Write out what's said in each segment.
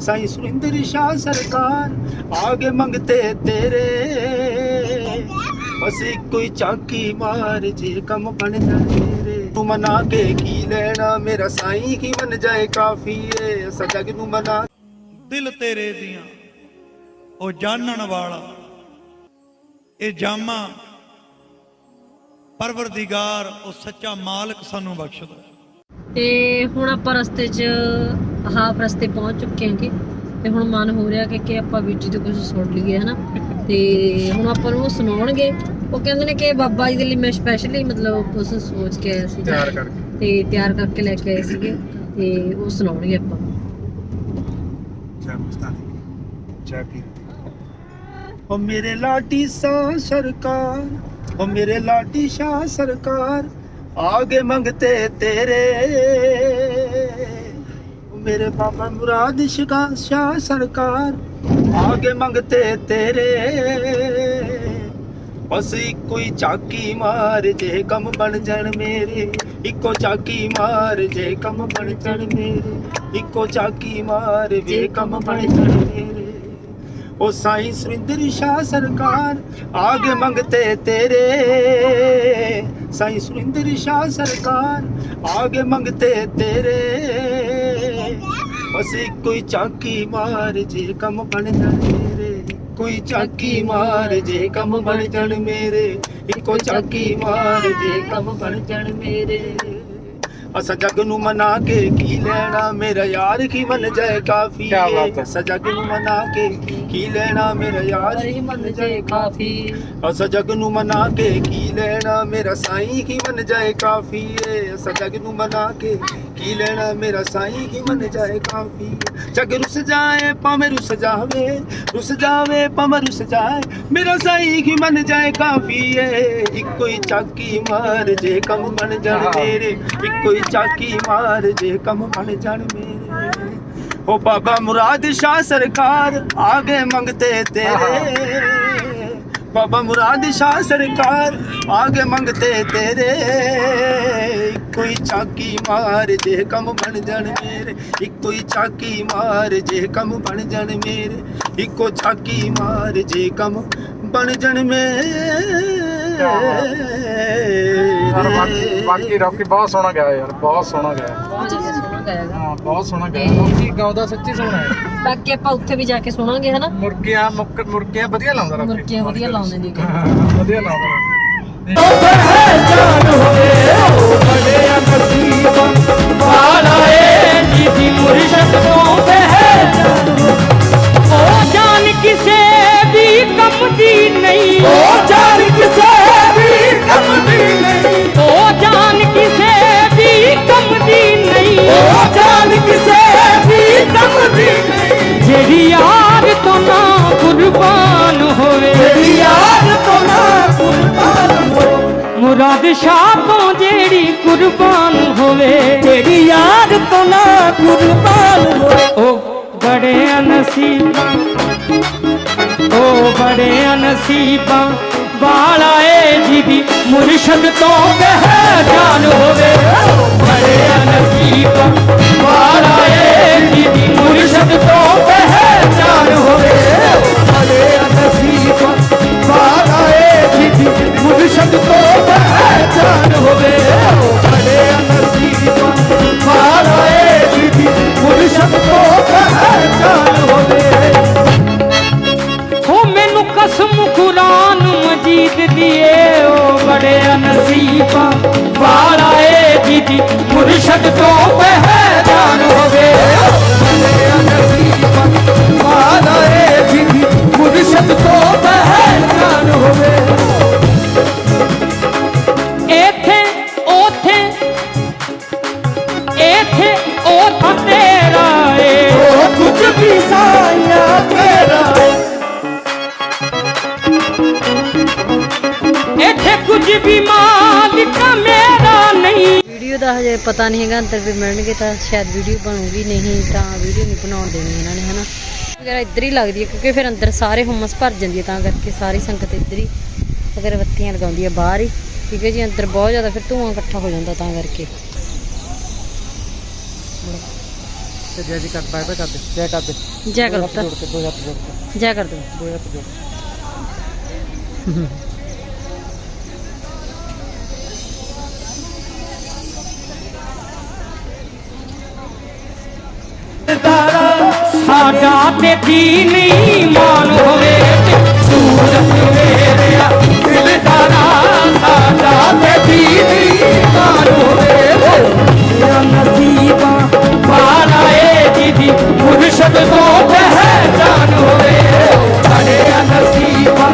ਸਾਈਂ ਸੁਰਿੰਦਰ ਸ਼ਾਹ ਸਰਕਾਰ, ਆਗੇ ਮੰਗਤੇ ਤੇਰੇ। ਬਸ ਇੱਕੋ ਹੀ ਚਾਕੀ ਮਾਰ, ਜੇ ਕੰਮ ਬਣ ਜਾਏ ਰੇ ਤੂੰ ਮਨਾ ਕੇ ਕੀ ਲੈਣਾ, ਮੇਰਾ ਸਾਈਂ ਕੀ ਬਣ ਜਾਏ ਕਾਫੀ ਏ। ਸਜਗ ਨੂੰ ਮਨਾ ਦਿਲ ਤੇਰੇ ਦੀਆਂ, ਉਹ ਜਾਣਨ ਵਾਲਾ। ਇਹ ਜਾਮਾ, ਪਰਵਰਦੀਗਾਰ, ਉਹ ਸੱਚਾ ਮਾਲਕ ਸਾਨੂੰ ਬਖਸ਼ਦਾ। ਤੇ ਹੁਣ ਆਪਾਂ ਰਸਤੇ 'ਚ ਹਾਫ ਰਸਤੇ ਪਹੁੰਚ ਚੁੱਕੇ ਹਾਂਗੇ ਤੇ ਹੁਣ ਮਨ ਹੋ ਰਿਹਾ ਕਿ ਕਿ ਆਪਾਂ ਵੀਰ ਜੀ ਤੋਂ ਕੁਝ ਸੁਣ ਲਈਏ ਹਨਾ? ਤੇ ਹੁਣ ਆਪਾਂ ਨੂੰ ਉਹ ਸੁਣਾਉਣਗੇ। ਉਹ ਕਹਿੰਦੇ ਨੇ ਕਿ ਬਾਬਾ ਜੀ ਦੇ ਲਈ ਮੈਂ ਸਪੈਸ਼ਲੀ ਮਤਲਬ ਕੁਝ ਸੋਚ ਕੇ ਆਇਆ ਸੀ ਤਿਆਰ ਕਰਕੇ। ਤੇ ਤਿਆਰ ਕਰਕੇ ਲੈ ਕੇ ਆਏ ਸੀਗੇ। ਤੇ ਉਹ ਸੁਣਾਉਣਗੇ ਆਪਾਂ। ਓ ਮੇਰੇ ਲਾਟੀ ਸਾ ਸਰਕਾਰ। ਓ ਮੇਰੇ ਲਾਟੀ ਸ਼ਾਹ ਸਰਕਾਰ। ਆਗੇ ਮੰਗਤੇ ਤੇਰੇ। ਓ ਮੇਰੇ ਬਾਬਾ ਮੁਰਾਦ ਸ਼ਿਕਾ ਸ਼ਾਹ ਸਰਕਾਰ, ਆਗੇ ਮੰਗਤੇ ਤੇਰੇ। ਬਸ ਇੱਕੋ ਹੀ ਚਾਕੀ ਮਾਰ ਜੇ ਕੰਮ ਬਣ ਜਾਣ ਮੇਰੇ। ਇੱਕੋ ਚਾਕੀ ਮਾਰ ਜੇ ਕੰਮ ਬਣ ਜਾਣ ਮੇਰੇ। ਇੱਕੋ ਚਾਕੀ ਮਾਰ ਵੇ ਕੰਮ ਬਣ ਜਾਣ ਮੇਰੇ। ਉਹ ਸਾਈਂ ਸੁਰਿੰਦਰ ਸ਼ਾਹ ਸਰਕਾਰ, ਆਗੇ ਮੰਗਤੇ ਤੇਰੇ। ਸਾਈਂ ਸੁਰਿੰਦਰ ਸ਼ਾਹ ਸਰਕਾਰ, ਆਗੇ ਮੰਗਤੇ ਤੇਰੇ। ਅਸੀਂ ਕੋਈ ਹੀ ਚਾਕੀ ਮਾਰ ਜੇ ਕੰਮ ਬਣ ਜਾਣ ਮੇਰੇ। ਕੋਈ ਚਾਕੀ ਮਾਰ ਜੇ ਕੰਮ ਬਣ ਜਾਣ ਮੇਰੇ। ਇੱਕੋ ਚਾਕੀ ਮਾਰ ਜੇ ਕੰਮ ਬਣ ਜਾਣ ਮੇਰੇ। ਅਸਾਂ ਜੱਗ ਨੂੰ ਮਨਾ ਕੇ ਕੀ ਲੈਣਾ? ਮੇਰਾ ਯਾਰ ਕੀ ਮੰਨ ਜਾਏ ਕਾਫੀ ਹੈ। ਅਸਾਂ ਜੱਗ ਨੂੰ ਮਨਾ ਕੇ ਕੀ ਲੈਣਾ? ਮੇਰਾ ਯਾਰ ਹੀ ਮੰਨ ਜੇ ਕਾਫੀ। ਅਸਾਂ ਜੱਗ ਨੂੰ ਮਨਾ ਕੇ ਕੀ ਲੈਣਾ? ਮੇਰਾ ਸਾਈਂ ਕੀ ਮੰਨ ਜਾਏ ਕਾਫੀ। ਏ ਅਸਾਂ ਜੱਗ ਨੂੰ ਮਨਾ ਕੇ ਕੀ ਲੈਣਾ ਮੇਰਾ ਸਾਈਂ? ਕੀ ਮੰਨ ਜਾਏ ਕਾਫੀ? ਜੱਗ ਰੁੱਸ ਜਾਏ ਭਾਵੇਂ ਰੁੱਸ ਜਾਵੇ ਰੁੱਸ ਜਾਵੇ ਭਾਵੇਂ ਰੁੱਸ ਜਾਏ ਮੇਰਾ ਸਾਈਂ ਕੀ ਮੰਨ ਜਾਏ ਕਾਫੀ ਏ? ਇੱਕੋ ਹੀ ਚਾਕੀ ਮਾਰ ਜੇ ਕੰਮ ਬਣ ਜਾਣ। ਮੇਰੇ ਇੱਕੋ ਹੀ ਚਾਕੀ ਮਾਰ ਜੇ ਕੰਮ ਬਣ ਜਾਣ ਮੇਰੇ। ਓ ਬਾਬਾ ਮੁਰਾਦ ਸ਼ਾਹ ਸਰਕਾਰ ਆਗੇ ਮੰਗਤੇ ਤੇਰੇ। ਬਾਬਾ ਮੁਰਾਦ ਸ਼ਾਹ ਸਰਕਾਰ ਆਗੇ ਮੰਗਤੇ ਤੇਰੇ ਕੋਈ ਚਾਕੀ ਮਾਰ ਜੇ ਕੰਮ ਬਣ ਜਾਣ ਮੇਰੇ ਇੱਕੋ ਹੀ ਚਾਕੀ ਮਾਰ ਜੇ ਕੰਮ ਬਣ ਜਾਣ ਮੇਰੇ ਇੱਕੋ ਚਾਕੀ ਮਾਰ ਜੇ ਕੰਮ ਬਣ ਜਾਣ ਯਾਰ ਬਾਕੀ ਮੇਰੇ ਬਾਕੀ ਰੌਕੀ ਬਹੁਤ ਸੋਹਣਾ ਗਿਆ ਯਾਰ ਬਹੁਤ ਸੋਹਣਾ ਗਿਆ ਬਹੁਤ ਜ਼ਿਆਦਾ ਸੋਹਣਾ ਗਾਇਆ ਗਾ। ਹਾਂ ਬਹੁਤ ਸੋਹਣਾ ਗਿਆ ਰੌਕੀ ਗਾਉਂਦਾ ਸੱਚੀ ਸੋਹਣਾ ਹੈ। ਬਾਕੀ ਆਪਾਂ ਉੱਥੇ ਵੀ ਜਾ ਕੇ ਸੁਣਾਂਗੇ ਹਨਾ? ਮੁਰਗੀਆਂ ਮੁੱਕ ਮੁਰਗੀਆਂ ਵਧੀਆ ਲਾਉਂਦਾ ਰੌਕੀ ਮੁਰਗੀਆਂ ਵਧੀਆ ਲਾਉਂਦੇ ਨੇ ਹਾਂ, ਵਧੀਆ ਲਾਉਂਦਾ ਉਹ ਵੀ ਕੰਮ ਦੀ ਨਹੀਂ ਜਿਹੜੀ ਯਾਰ ਤੋਂ ਨਾ ਕੁਰਬਾਨ ਹੋਵੇ ਤੇਰੀ ਯਾਦ ਤੋਂ ਨਾ ਕੁਰਬਾਨ ਹੋ ਮੁਰਾਦ ਸ਼ਾਹ ਤੋਂ ਜਿਹੜੀ ਕੁਰਬਾਨ ਹੋਵੇ ਤੇਰੀ ਯਾਦ ਤੋਂ ਨਾ ਕੁਰਬਾਨ ਹੋ ਉਹ ਬੜੇ ਨਸੀਬਾਂ ਵਾਲਾ ਏ ਜਿਹਦੀ ਮੁਰਸ਼ਦ ਤੋਂ ਪਹਿਚਾਨ ਹੋਵੇ। ਬੜੇ ਨਸੀਬਾਂ ਵਾਲਾ ਏ ਜਿਹਦੀ ਮੁਰਸ਼ਦ ਮੁਰਸ਼ਦ ਤੋਂ ਪਹਿਚਾਨ ਹੋਵੇ। ਵਾਲਾ ਏ ਜਿੱਦੀ ਮੁਰਸ਼ਦ ਤੋਂ ਪਹਿਚਾਨ ਹੋਵੇ। ਇੱਥੇ ਉਥੇ ਇੱਥੇ ਉਥ ਤੇਰਾ ਏ। ਉਹ ਕੁਝ ਵੀ ਸਾਇਆ ਤੇਰਾ ਇੱਥੇ ਕੁਝ ਵੀ ਮਾਲਿਕ ਵੀਡੀਓ ਦਾ ਹਜੇ ਪਤਾ ਨਹੀਂ ਹੈਗਾ ਅੰਦਰ ਵੀ ਮਿਲਣਗੇ ਤਾਂ ਸ਼ਾਇਦ ਵੀਡੀਓ ਬਣੂਗੀ ਨਹੀਂ ਤਾਂ ਵੀਡੀਓ ਨਹੀਂ ਬਣਾਉਣ ਦੇਣੀ ਇਹਨਾਂ ਨੇ ਹਨਾ। ਵਗੈਰਾ ਇੱਧਰ ਹੀ ਲੱਗਦੀ ਹੈ ਕਿਉਂਕਿ ਫਿਰ ਅੰਦਰ ਸਾਰੇ ਹੁਮਸ ਭਰ ਜਾਂਦੀ ਹੈ ਤਾਂ ਕਰਕੇ ਸਾਰੀ ਸੰਗਤ ਇੱਧਰ ਹੀ ਅਗਰਬੱਤੀਆਂ ਲਗਾਉਂਦੀ ਹੈ ਬਾਹਰ ਹੀ। ਠੀਕ ਹੈ ਜੀ ਅੰਦਰ ਬਹੁਤ ਜ਼ਿਆਦਾ ਫਿਰ ਧੂਆਂ ਇਕੱਠਾ ਹੋ ਜਾਂਦਾ ਤਾਂ ਕਰਕੇ। ਜੈ ਜੀ ਕਰ ਬਾਏ ਬਾਏ ਕਰ ਦੇ ਜੈ ਕਰ ਦੇ ਜੈ ਕਰ ਕੇ ਦੋ ਹੱਥ ਜੋੜ ਕੇ। ਜੈ ਕਰ ਦੋ। ਦੋ ਹੱਥ ਜੋੜ ਸਾਡਾ ਤੇ ਦੀਨੀ ਮਾਨ ਹੋਵੇ ਸੂਰਤ ਮੇਰਿਆ ਦਿਲਦਾਰਾ ਸਾਡਾ ਤੇ ਦੀਨੀ ਮਾਨ ਹੋਵੇ ਮੇਰਾ ਨਸੀਬਾਂ ਵਾਲਾ ਏ ਦੀਦੀ, ਮੁਰਸ਼ਦ ਤੋਂ ਪਹਿਚਾਨ ਹੋਵੇ। ਸਾਡੇ ਨਸੀਬਾਂ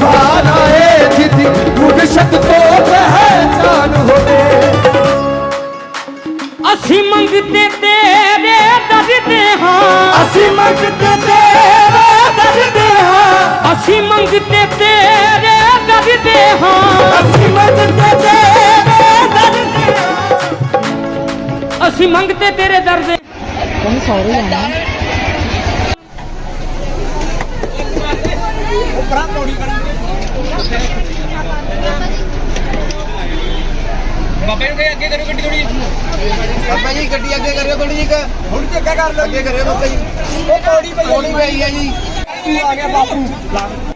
ਵਾਲਾ ਏ ਦੀਦੀ, ਮੁਰਸ਼ਦ ਤੋਂ ਪਹਿਚਾਨ ਹੋਵੇ। ਅਸੀਂ ਮੰਗਦੇ ਤੇਰੇ ਦਰਦੇ ਹਾਂ। ਅਸੀਂ ਮੰਗਦੇ ਅਸੀਂ ਮੰਗਦੇ ਤੇਰੇ ਦਰਦੇ ਹਾਂ। ਅਸੀਂ ਮੰਗਦੇ ਤੇਰੇ ਦਰਦੇ ਹਾਂ। ਅਸੀਂ ਮੰਗਦੇ ਤੇਰੇ ਦਰਦੇ ਬਾਬਾ ਜੀ ਗੱਡੀ ਅੱਗੇ ਕਰਿਓ ਥੋੜੀ ਜੀ ਹੁਣ ਤੇ ਅੱਗੇ ਕਰ ਲਓ। ਅੱਗੇ ਕਰਿਓ ਬਾਬਾ ਜੀ। ਉਹ ਪੌੜੀ ਪਈ ਪੌੜੀ ਪਈ ਹੈ ਜੀ। ਆ ਗਿਆ ਬਾਪੂ।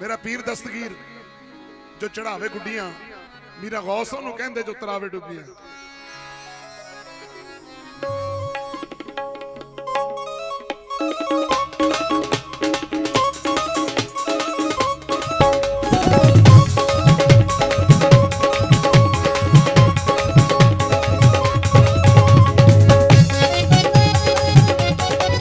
ਮੇਰਾ ਪੀਰ ਦਸਤਗੀਰ ਜੋ ਚੜਾਵੇ ਗੁੱਡੀਆਂ ਮੇਰਾ ਗੌਸ ਉਹਨੂੰ ਕਹਿੰਦੇ ਜੋ ਤਰਾਵੇ ਡੁੱਬੀਆਂ।